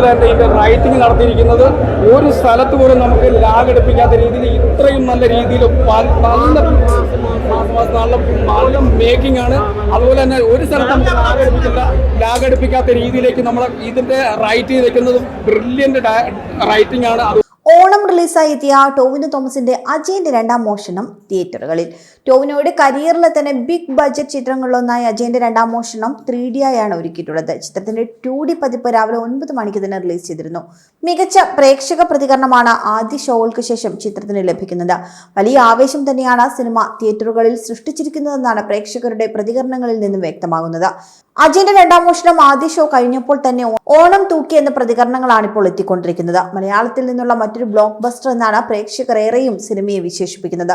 അതുപോലെ തന്നെ ഇതിന്റെ റൈറ്റിംഗ് നടത്തിയിരിക്കുന്നത് ഒരു സ്ഥലത്ത് പോലും നമുക്ക് ലാഗ് എടുപ്പിക്കാത്ത രീതിയിൽ ഇത്രയും നല്ല രീതിയിൽ നല്ല നല്ല നല്ല മേക്കിംഗ് ആണ്. അതുപോലെ തന്നെ ഒരു സ്ഥലത്ത് നമുക്ക് ലാഗ് എടുപ്പിക്കില്ല എടുപ്പിക്കാത്ത രീതിയിലേക്ക് നമ്മൾ ഇതിന്റെ റൈറ്റ് ചെയ്തേക്കുന്നത് ബ്രില്യന്റ് റൈറ്റിംഗ് ആണ്. ഓണം റിലീസായി എത്തിയ ടോവിനോ തോമസിന്റെ അജയന്റെ രണ്ടാം മോഷണം തിയേറ്ററുകളിൽ. ടോവിനോയുടെ കരിയറിലെ തന്നെ ബിഗ് ബഡ്ജറ്റ് ചിത്രങ്ങളിലൊന്നായ അജയന്റെ രണ്ടാം മോഷണം ത്രീ ഡി ആയാണ് ഒരുക്കിയിട്ടുള്ളത്. ചിത്രത്തിന്റെ ടു ഡി പതിപ്പ് രാവിലെ ഒൻപത് മണിക്ക് തന്നെ റിലീസ് ചെയ്തിരുന്നു. മികച്ച പ്രേക്ഷക പ്രതികരണമാണ് ആദ്യ ഷോകൾക്ക് ശേഷം ചിത്രത്തിന് ലഭിക്കുന്നത്. വലിയ ആവേശം തന്നെയാണ് സിനിമ തിയേറ്ററുകളിൽ സൃഷ്ടിച്ചിരിക്കുന്നതെന്നാണ് പ്രേക്ഷകരുടെ പ്രതികരണങ്ങളിൽ നിന്നും വ്യക്തമാകുന്നത്. അജയന്റെ രണ്ടാം മോഷണം ആദ്യ ഷോ കഴിഞ്ഞപ്പോൾ തന്നെ ഓണം തൂക്കി എന്ന പ്രതികരണങ്ങളാണ് ഇപ്പോൾ എത്തിക്കൊണ്ടിരിക്കുന്നത്. മലയാളത്തിൽ നിന്നുള്ള മറ്റൊരു ബ്ലോക്ക് ബസ്റ്റർ എന്നാണ് പ്രേക്ഷകർ ഏറെയും സിനിമയെ വിശേഷിപ്പിക്കുന്നത്.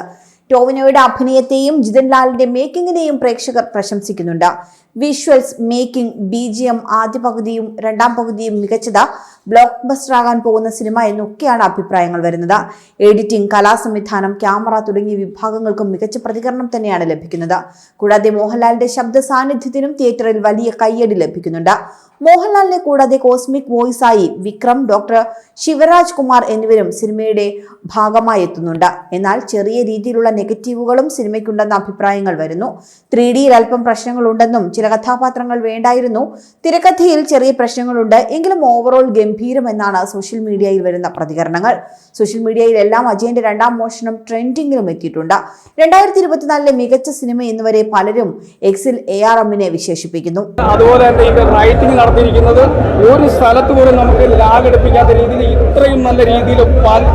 ടോവിനോയുടെ അഭിനയത്തെയും ജിതൻ ലാലിന്റെ മേക്കിങ്ങിനെയും പ്രേക്ഷകർ പ്രശംസിക്കുന്നുണ്ട്. Visuals making B G M ആദ്യ പകുതിയും രണ്ടാം പകുതിയും മികച്ചത് ബ്ലോക്ക് ബസ്റ്റർ ആകാൻ പോകുന്ന സിനിമ എന്നൊക്കെയാണ് അഭിപ്രായങ്ങൾ വരുന്നത്. എഡിറ്റിംഗ് കലാസംവിധാനം ക്യാമറ തുടങ്ങിയ വിഭാഗങ്ങൾക്കും മികച്ച പ്രതികരണം തന്നെയാണ് ലഭിക്കുന്നത്. കൂടാതെ മോഹൻലാലിന്റെ ശബ്ദ സാന്നിധ്യത്തിനും തിയേറ്ററിൽ വലിയ കയ്യടി ലഭിക്കുന്നുണ്ട്. മോഹൻലാലിനെ കൂടാതെ കോസ്മിക് വോയിസായി വിക്രം ഡോക്ടർ ശിവരാജ് കുമാർ എന്നിവരും സിനിമയുടെ ഭാഗമായി എത്തുന്നുണ്ട്. എന്നാൽ ചെറിയ രീതിയിലുള്ള നെഗറ്റീവുകളും സിനിമയ്ക്കുണ്ടെന്ന അഭിപ്രായങ്ങൾ വരുന്നു. ത്രീ ഡിയിൽ അല്പം പ്രശ്നങ്ങളുണ്ടെന്നും ചില കഥാപാത്രങ്ങൾ വേണ്ടായിരുന്നു. തിരക്കഥയിൽ ചെറിയ പ്രശ്നങ്ങളുണ്ട്. എങ്കിലും ഓവറോൾ ഗംഭീരമെന്നാണ് സോഷ്യൽ മീഡിയയിൽ വരുന്ന പ്രതികരണങ്ങൾ. സോഷ്യൽ മീഡിയയിൽ എല്ലാം അജയന്റെ രണ്ടാം മോഷണം ട്രെൻഡിങ്ങിലും എത്തിയിട്ടുണ്ട്. രണ്ടായിരത്തി ഇരുപത്തിനാലിലെ മികച്ച സിനിമ എന്നുവരെ പലരും എക്സിൽ എ ആർ എമ്മിനെ വിശേഷിപ്പിക്കുന്നു. അതുപോലെ തന്നെ ഇതിന്റെ റൈറ്റിംഗ് നടത്തിയിരിക്കുന്നത് ഒരു സ്ഥലത്ത് പോലും നമുക്ക് ലാഗ് എടുപ്പിക്കാത്ത രീതിയിൽ ഇത്രയും നല്ല രീതിയിൽ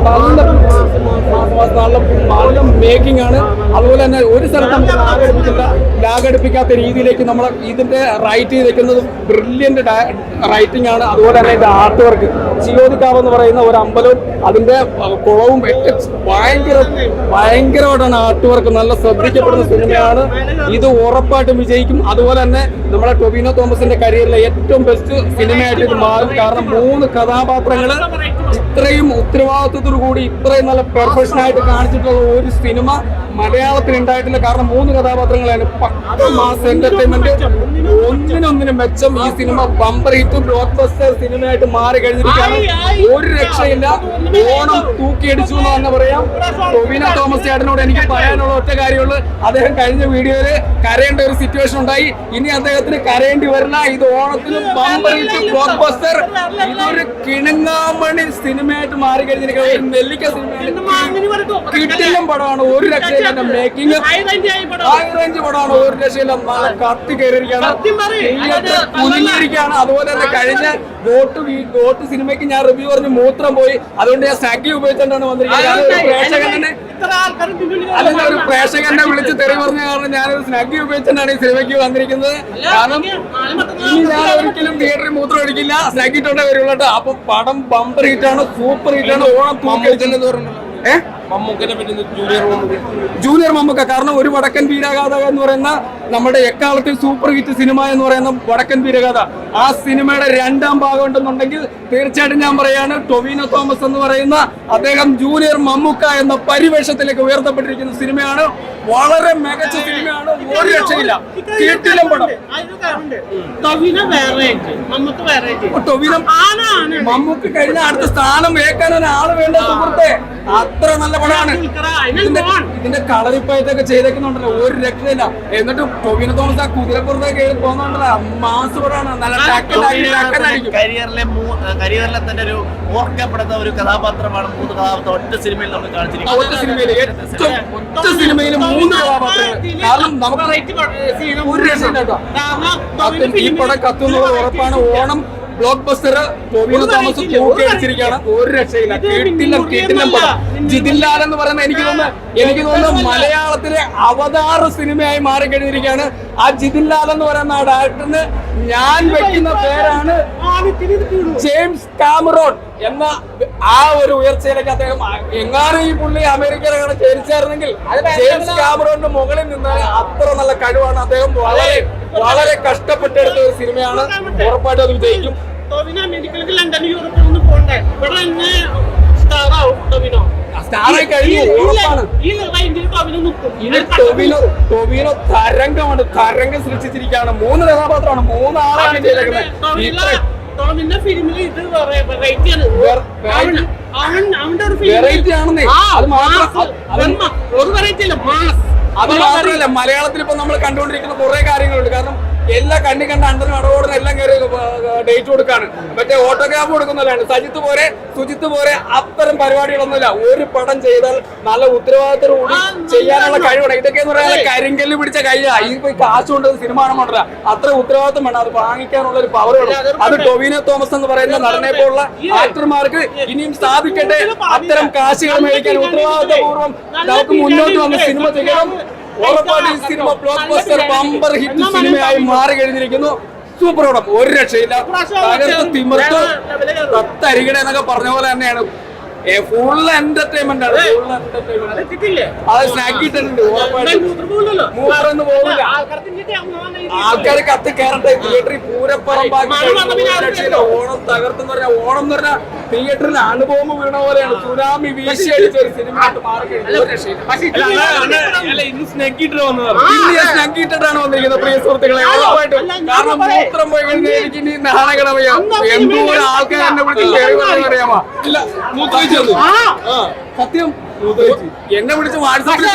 നല്ല നല്ല മാലിന്യം മേക്കിംഗ് ആണ്. അതുപോലെ തന്നെ ഒരു സ്ഥലത്ത് നമുക്ക് ലാഗ് ലാഗടിപ്പിക്കാത്ത രീതിയിലേക്ക് നമ്മൾ ഇതിന്റെ റൈറ്റ് ചെയ്തേക്കുന്നത് ബ്രില്യന്റ് റൈറ്റിംഗ് ആണ്. അതുപോലെ തന്നെ ഇതിന്റെ ആർട്ട് വർക്ക് ചിയോദിക്കാവ് എന്ന് പറയുന്ന ഒരു അമ്പലവും അതിന്റെ കുളവും ഒക്കെ ഭയങ്കര ഭയങ്കരമായിട്ടാണ് ആർട്ട് വർക്ക് നല്ല ശ്രദ്ധിക്കപ്പെടുന്ന സിനിമയാണ്. ഇത് ഉറപ്പായിട്ടും വിജയിക്കും. അതുപോലെ തന്നെ നമ്മുടെ ടൊബിനോ തോമസിന്റെ കരിയറിലെ ഏറ്റവും ബെസ്റ്റ് സിനിമയായിട്ട് ഇത് മാറും. കാരണം മൂന്ന് കഥാപാത്രങ്ങൾ ഇത്രയും ഉത്തരവാദിത്വത്തോടു കൂടി ഇത്രയും നല്ല പെർഫെക്ഷൻ ആയിട്ട് കാണിച്ചിട്ടുള്ള ഒരു സിനിമ മലയാളത്തിൽ ഉണ്ടായിട്ടില്ല കാരണം മൂന്ന് കഥാപാത്രങ്ങളാണ്. പക്ക മാസ് എന്റർടൈൻമെന്റ് ഒന്നിനൊന്നിനും മെച്ചം ഈ സിനിമ ബമ്പർ ഹിറ്റും ബ്ലോക്ക് ബസ്റ്റർ സിനിമയായിട്ട് മാറി കഴിഞ്ഞിരിക്കുകയാണ്. ഒരു രക്ഷയില്ല. ഓണം തൂക്കിയടിച്ചു എന്ന് തന്നെ പറയാം. ടൊവിന തോമസ് ചേട്ടനോട് എനിക്ക് പറയാനുള്ള ഒറ്റ കാര്യമുള്ളൂ. അദ്ദേഹം കഴിഞ്ഞ വീഡിയോയിൽ കരയേണ്ട ഒരു സിറ്റുവേഷൻ ഉണ്ടായി. ഇനി അദ്ദേഹത്തിന് കരയേണ്ടി വരില്ല. ഇത് ഓണത്തിന് ബമ്പർ ഹിറ്റ് ബ്ലോക്ക് ബസ്റ്റർ ഇതൊരു കിണങ്ങാമണി സിനിമയായിട്ട് മാറി കഴിഞ്ഞിരിക്കുന്ന ഒരു നെല്ലിക്ക സിനിമയാണ്. കിട്ടിലും പടമാണ് ഒരു രക്ഷയില്ല മേക്കിംഗ്. റേഞ്ച് പടമാണ് ഒരു രക്ഷയില്ല. കത്തി കയറിയിരിക്കുകയാണ്. അതുപോലെ തന്നെ കഴിഞ്ഞ ഗോട്ട് വീ- ഗോട്ട് സിനിമയ്ക്ക് ഞാൻ റിവ്യൂ പറഞ്ഞ് മൂത്രം പോയി. അതുകൊണ്ട് ഞാൻ സഖി ഉപയോഗിച്ചുകൊണ്ടാണ് വന്നിരിക്കുന്നത്. തന്നെ അല്ലെങ്കിൽ ഒരു പ്രേക്ഷകനെ വിളിച്ച് തെറി പറഞ്ഞ കാരണം ഞാനൊരു സ്നഗ്ഗി ഉപയോഗിച്ചിട്ടാണ് ഈ സിനിമയ്ക്ക് വന്നിരിക്കുന്നത്. കാരണം ഇനി ഞാൻ ഒരിക്കലും തിയേറ്ററിൽ മൂത്രം അടിക്കില്ല സ്നഗ്ഗിട്ടോണ്ടേ വരുള്ളൂ കേട്ടോ. അപ്പൊ പടം ബമ്പർ ഹിറ്റാണ് സൂപ്പർ ഹിറ്റാണ് ഓണം തൂക്കി ഏഹ് ജൂനിയർ മമ്മൂക്ക? കാരണം ഒരു വടക്കൻ വീരഗാഥ എന്ന് പറയുന്ന നമ്മുടെ എക്കാലത്തെ സൂപ്പർ ഹിറ്റ് സിനിമ എന്ന് പറയുന്ന വടക്കൻ വീരഗാഥ. ആ സിനിമയുടെ രണ്ടാം ഭാഗം ഉണ്ടെന്നുണ്ടെങ്കിൽ തീർച്ചയായിട്ടും ഞാൻ പറയാണ് ടൊവിനോ തോമസ് എന്ന് പറയുന്ന അദ്ദേഹം ജൂനിയർ മമ്മൂക്ക എന്ന പരിവേഷത്തിലേക്ക് ഉയർത്തപ്പെട്ടിരിക്കുന്ന സിനിമയാണ് വളരെ മികച്ച സിനിമയാണ് ഒരു രക്ഷയില്ല. കീട്ടിലും പടം. ടൊവിനോ മമ്മൂക്ക് കഴിഞ്ഞ അടുത്ത സ്ഥാനം വേക്കാൻ ആൾ വേണ്ട സുഹൃത്തെ. അത്ര നല്ല പടമാണ്. ഇതിന്റെ കളറിപ്പയത്തൊക്കെ ചെയ്തേക്കുന്നുണ്ടല്ലോ. ഒരു രക്ഷയില്ല. എന്നിട്ട് ടൊവിനോ തോമസ് ആ കുതിരപ്പുറത്തെ കയറി പോകുന്നുണ്ടല്ലോ മാസ് പടമാണ് നല്ല ടക്കലാക്കി ടക്കലായിരിക്കും കരിയറിലെ കരിയറിലെ തന്നെ ഒരു ഓർക്കപ്പെടുന്ന ഒരു കഥാപാത്രമാണ് മൂന്ന് കഥാപാത്രം ഒറ്റ സിനിമയിൽ നമ്മൾ കാണിച്ചിരിക്കുന്നത് ഒറ്റ സിനിമയിൽ ഏറ്റവും ഒറ്റ സിനിമയിൽ മൂന്ന് കഥാപാത്രങ്ങൾ കാരണം നമുക്ക് ഒരു ഈ പടം കത്തുന്നത് ഉറപ്പാണ് ഓണം ബ്ലോക്ക് ബസ്റ്റർ ടോവിനോ തോമസ് ഒരു രക്ഷയില്ല. കേട്ടില്ല കേട്ടില്ല ജിതിൻലാൽ എന്ന് പറയുന്ന എനിക്ക് തോന്നുന്നു എനിക്ക് തോന്നുന്നു മലയാളത്തിലെ അവതാർ സിനിമയായി മാറി കഴിഞ്ഞിരിക്കുകയാണ് ആ ജിതിൻലാൽ എന്ന് പറയുന്ന ആ ഡയറക്ടറിന് ഞാൻ വെക്കുന്ന പേരാണ് ജെയിംസ് കാമറോൺ എന്ന ആ ഒരു ഉയർച്ചയിലേക്ക് അദ്ദേഹം എങ്ങാനും ഈ പുള്ളി അമേരിക്കയിലാണ് ചേരിച്ചായിരുന്നെങ്കിൽ ജെയിംസ് കാമറോണിന്റെ മുകളിൽ നിന്ന് അത്ര നല്ല കഴിവാണ്. അദ്ദേഹം വളരെ വളരെ കഷ്ടപ്പെട്ടെടുത്ത ഒരു സിനിമയാണ്. ഉറപ്പായിട്ടും അത് വിജയിക്കും ടൊവിനോ അമേരിക്കയിലേക്ക് ലണ്ടൻ യൂറോപ്പിൽ നിന്ന് പോണ്ടേ? ഇവിടെ തന്നെ സ്റ്റാർ ആവും ടൊവിനോ ടൊവിനോ തരംഗമാണ് തരംഗം സൃഷ്ടിച്ചിരിക്കുകയാണ്. മൂന്ന് കഥാപാത്രമാണ് മൂന്ന് ആളാണ് ചെയ്തേക്കുന്നത് ടൊവിനോ ടോമിന്റെ ഫിലിമിൽ ഇത് വെറൈറ്റി ആണ്. ആണെന്നേ. അത് മാത്രം- ഒരു വെറൈറ്റി അല്ല മാസ്. അത് മാത്രമല്ല മലയാളത്തിൽ ഇപ്പൊ നമ്മൾ കണ്ടുകൊണ്ടിരിക്കുന്ന കുറെ കാര്യങ്ങളുണ്ട്. കാരണം എല്ലാ കണ്ണി കണ്ട അണ്ടനും അടവോടും എല്ലാം കയറി ഡേറ്റ് കൊടുക്കാണ്. മറ്റേ ഓട്ടോഗ്രാഫ് കൊടുക്കുന്നതാണ് സജിത്ത് പോരെ സുജിത്ത് പോരെ അത്തരം പരിപാടികളൊന്നുമില്ല. ഒരു പടം ചെയ്താൽ നല്ല ഉത്തരവാദിത്തത്തോടുകൂടി കൂടി ചെയ്യാനുള്ള കഴിവാണ്. ഇതൊക്കെ എന്ന് പറയാൻ കരിങ്കല്ല് പിടിച്ച കൈയാ ഈ പോയി കാശ് കൊണ്ട് സിനിമ കാണുമ്പോണ്ടല്ല അത്ര ഉത്തരവാദിത്തം വേണം. അത് വാങ്ങിക്കാനുള്ള ഒരു പവർ വേണം. അത് ടൊവിനോ തോമസ് എന്ന് പറയുന്ന നടനെ പോലുള്ള ആക്ടർമാർക്ക് ഇനിയും സ്ഥാപിക്കട്ടെ. അത്തരം കാശുകൾ മേടിക്കാൻ ഉത്തരവാദിത്തപൂർവം നമുക്ക് മുന്നോട്ട് വന്ന് സിനിമ ചെയ്യണം. ഉറപ്പായിട്ടും ഈ cinema blockbuster bumper hit സിനിമയായി മാറി കഴിഞ്ഞിരിക്കുന്നു സൂപ്പർ പടം ഒരു രക്ഷയില്ല തകർത്ത് തിമിർത്ത് തത്തരികട എന്നൊക്കെ പറഞ്ഞ പോലെ തന്നെയാണ്. ഫുൾ എന്റർടൈൻമെന്റ് ആണ്. ഫുൾ എന്റർടൈൻമെന്റ് അത് സ്നാക്ക് ഇട്ടിട്ടുണ്ട് മൂത്രമൊന്നും പോകില്ല ആൾക്കാർ കത്ത് കയറട്ടെ തിയേറ്ററിൽ പൂരപ്പറമ്പാക്കി ഓണം തകർത്തെന്ന് പറഞ്ഞാൽ ഓണം എന്ന് പറഞ്ഞാൽ തിയേറ്ററിൽ അനുഭവം വീണ പോലെയാണ്. സുനാമി വീശി അടിച്ച ഒരു സിനിമ ആയിട്ട് മാറി കഴിഞ്ഞു. ഒരു രക്ഷയില്ല. പക്ഷേ ഇത് ഇന്ന് സ്നഗ് ഇട്ടിട്ടാണ് വന്നിരിക്കുന്നത് പ്രിയ സുഹൃത്തുക്കളെ. ഉറപ്പായിട്ടും കാരണം മൂത്രം പോയി കഴിഞ്ഞാൽ എനിക്ക് ഇനി എന്തോരം സിനിമയിൽ ആൾക്കാർ എന്നെ വിളിച്ച് അറിയാമോ? ഇല്ല മൂത്രം സത്യം എന്നെ വിളിച്ച് വാട്സാപ്പിൽ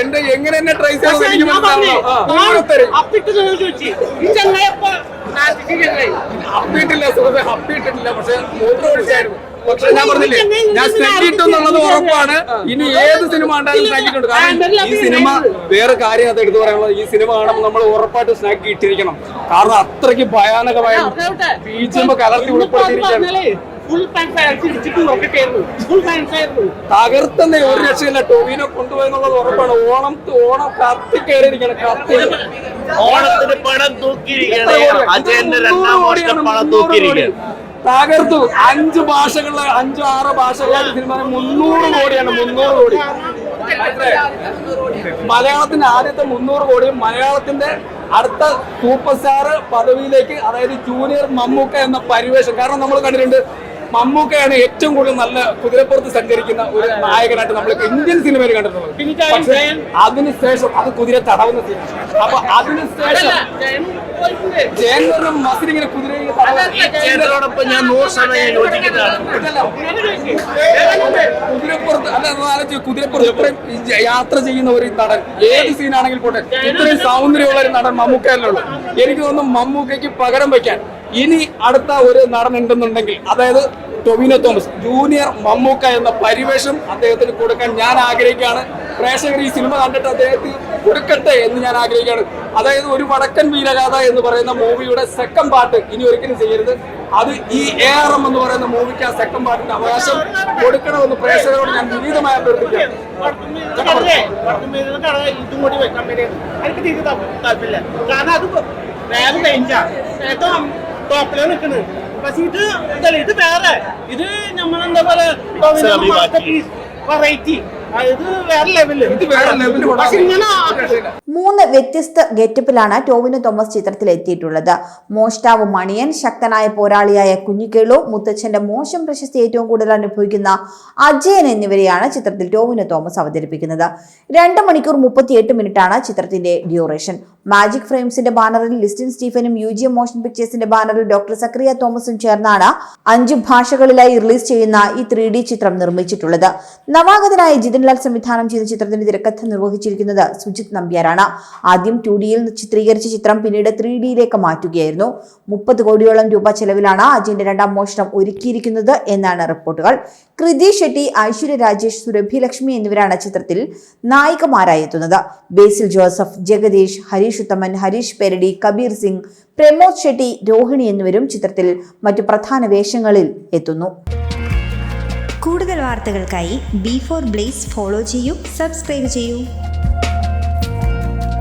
എന്റെ എങ്ങനെ എന്നെ ട്രൈ പക്ഷേ എനിക്ക് ഞാൻ പറഞ്ഞേ, മനസ്സിലാവണം. ഞാൻ മൂത്രത്തരി അപ്പിട്ട് ചോദിച്ചു. ഈ ചങ്ങായപ്പ നാട്ടിക്ക് ചങ്ങായി അപ്പിയിട്ടില്ല സുഹൃത്തെ അപ്പിയിട്ടിട്ടില്ല പക്ഷെ മൂത്രം ഒഴിച്ചായിരുന്നു പക്ഷെ ഞാൻ പറഞ്ഞില്ലേ ഞാൻ ഉറപ്പാണ്. ഇനി ഏത് സിനിമ കാരണം ഈ സിനിമ വേറെ കാര്യം അത് എടുത്തു പറയാനുള്ളത് ഈ സിനിമ കാണുമ്പോൾ നമ്മൾ ഉറപ്പായിട്ട് സ്നാക്ക് ഇട്ടിരിക്കണം. കാരണം അത്രയ്ക്ക് ഭയാനകമായ ബീച്ചുമ്പോ കലർത്തി ഉൾപ്പെടുത്തിയിരിക്കുകയാണ് തകർത്തന്നെ ഒരു രക്ഷയില്ല. ടോവിനെ കൊണ്ടുപോയെന്നുള്ളത് ഉറപ്പാണ്. ഓണം ഓണം കത്തി കയറിയിരിക്കണം കത്തി. ഓണത്തിന് പണം തൂക്കിയിരിക്കുകയാണ്. തകർത്തു. അഞ്ച് ഭാഷകളിലെ അഞ്ചു ആറ് ഭാഷകളിലായിട്ട് സിനിമ മുന്നൂറ് കോടിയാണ്. മുന്നൂറ് കോടി? മലയാളത്തിന്റെ ആദ്യത്തെ മുന്നൂറ് കോടിയും മലയാളത്തിന്റെ അടുത്ത സൂപ്പർ സ്റ്റാർ പദവിയിലേക്ക് അതായത് ജൂനിയർ മമ്മൂക്ക എന്ന പരിവേഷം. കാരണം നമ്മൾ കണ്ടിട്ടുണ്ട് മമ്മൂക്കയാണ് ഏറ്റവും കൂടുതൽ നല്ല കുതിരപ്പുറത്ത് സഞ്ചരിക്കുന്ന ഒരു നായകനായിട്ട് നമ്മൾ ഇന്ത്യൻ സിനിമയിൽ കണ്ടിട്ടുള്ളത്. പക്ഷേ ജയൻ- അതിനുശേഷം അത് കുതിര തടവുന്ന സിനിമ അപ്പൊ അതിനുശേഷം മസിൽ ഇങ്ങനെ ഞാൻ നൂറ് കുതിരപ്പുറത്ത് അല്ല കുതിരപ്പുറത്ത് ഇത്രയും യാത്ര ചെയ്യുന്ന ഒരു നടൻ ഏത് സീനാണെങ്കിൽ പോട്ടെ ഇത്രയും സൗന്ദര്യമുള്ള ഒരു നടൻ മമ്മൂക്കയല്ലേ എനിക്ക് തോന്നുന്നു മമ്മൂക്കയ്ക്ക് പകരം വയ്ക്കാൻ ഇനി അടുത്ത ഒരു നടൻ ഉണ്ടെന്നുണ്ടെങ്കിൽ അതായത് ടൊവിനോ തോമസ് ജൂനിയർ മമ്മൂക്ക എന്ന പരിവേഷം അദ്ദേഹത്തിന് കൊടുക്കാൻ ഞാൻ ആഗ്രഹിക്കുകയാണ്. പ്രേക്ഷകർ ഈ സിനിമ കണ്ടിട്ട് അദ്ദേഹത്തിന് കൊടുക്കട്ടെ എന്ന് ഞാൻ ആഗ്രഹിക്കുകയാണ്. അതായത് ഒരു വടക്കൻ വീരഗാഥ എന്ന് പറയുന്ന മൂവിയുടെ സെക്കൻഡ് പാർട്ട് ഇനി ഒരിക്കലും ചെയ്യരുത്. അത് ഈ എ ആർ എം എന്ന് പറയുന്ന മൂവിക്ക് ആ സെക്കൻഡ് പാർട്ടിന്റെ അവകാശം കൊടുക്കണമെന്ന് പ്രേക്ഷകരോട് ഞാൻ വിനീതമായി ഏറ്റവും ടോപ്പിലാ നിൽക്കുന്നത് പക്ഷെ ഇത് എന്തല്ല ഇത് വേറെ. ഇത് നമ്മളെന്താ എന്താ പറയാ. വെറൈറ്റി ഇത് വേറെ ലെവൽ ഇത് വേറെ ലെവലിൽ പക്ഷെ ഇങ്ങനെ മൂന്ന് വ്യത്യസ്ത ഗെറ്റപ്പിലാണ് ടോവിനോ തോമസ് ചിത്രത്തിൽ എത്തിയിട്ടുള്ളത് മോഷ്ടാവ് മണിയൻ ശക്തനായ പോരാളിയായ കുഞ്ഞിക്കേളു മുത്തച്ഛന്റെ മോശം പ്രശസ്തി ഏറ്റവും കൂടുതൽ അനുഭവിക്കുന്ന അജയൻ എന്നിവരെയാണ് ചിത്രത്തിൽ ടോവിനോ തോമസ് അവതരിപ്പിക്കുന്നത്. രണ്ട് മണിക്കൂർ മുപ്പത്തിയെട്ട് മിനിറ്റാണ് ചിത്രത്തിന്റെ ഡ്യൂറേഷൻ. മാജിക് ഫ്രെയിംസിന്റെ ബാനറിൽ ലിസ്റ്റിൻ സ്റ്റീഫനും യു ജി മോഷൻ പിക്ചേഴ്സിന്റെ ബാനറിൽ ഡോക്ടർ സക്രിയ തോമസും ചേർന്നാണ് അഞ്ച് ഭാഷകളിലായി റിലീസ് ചെയ്യുന്ന ഈ ത്രീ ഡി ചിത്രം നിർമ്മിച്ചിട്ടുള്ളത്. നവാഗതനായ ജിതിൻലാൽ സംവിധാനം ചെയ്ത ചിത്രത്തിന്റെ തിരക്കഥ നിർവഹിച്ചിരിക്കുന്നത് സുജിത് നമ്പ്യാരാണ്. ആദ്യം ടു ഡിയിൽ ചിത്രീകരിച്ച ചിത്രം പിന്നീട് ത്രീ ഡിയിലേക്ക് മാറ്റുകയായിരുന്നു. മുപ്പത് കോടിയോളം രൂപ ചെലവിലാണ് അജയന്റെ രണ്ടാം മോഷണം ഒരുക്കിയിരിക്കുന്നത് എന്നാണ് റിപ്പോർട്ടുകൾ. കൃതി ഷെട്ടി ഐശ്വര്യ രാജേഷ് സുരഭി ലക്ഷ്മി എന്നിവരാണ് ചിത്രത്തിൽ നായികമാരായി എത്തുന്നത്. ബേസിൽ ജോസഫ് ജഗദീഷ് ഹരീഷ് ഉത്തമൻ ഹരീഷ് പെരടി കബീർ സിംഗ് പ്രമോദ് ഷെട്ടി രോഹിണി എന്നിവരും ചിത്രത്തിൽ മറ്റു പ്രധാന വേഷങ്ങളിൽ എത്തുന്നു. കൂടുതൽ വാർത്തകൾക്കായി ബി ഫോർ ബ്ലേസ് ഫോളോ ചെയ്യൂ സബ്സ്ക്രൈബ് ചെയ്യൂ.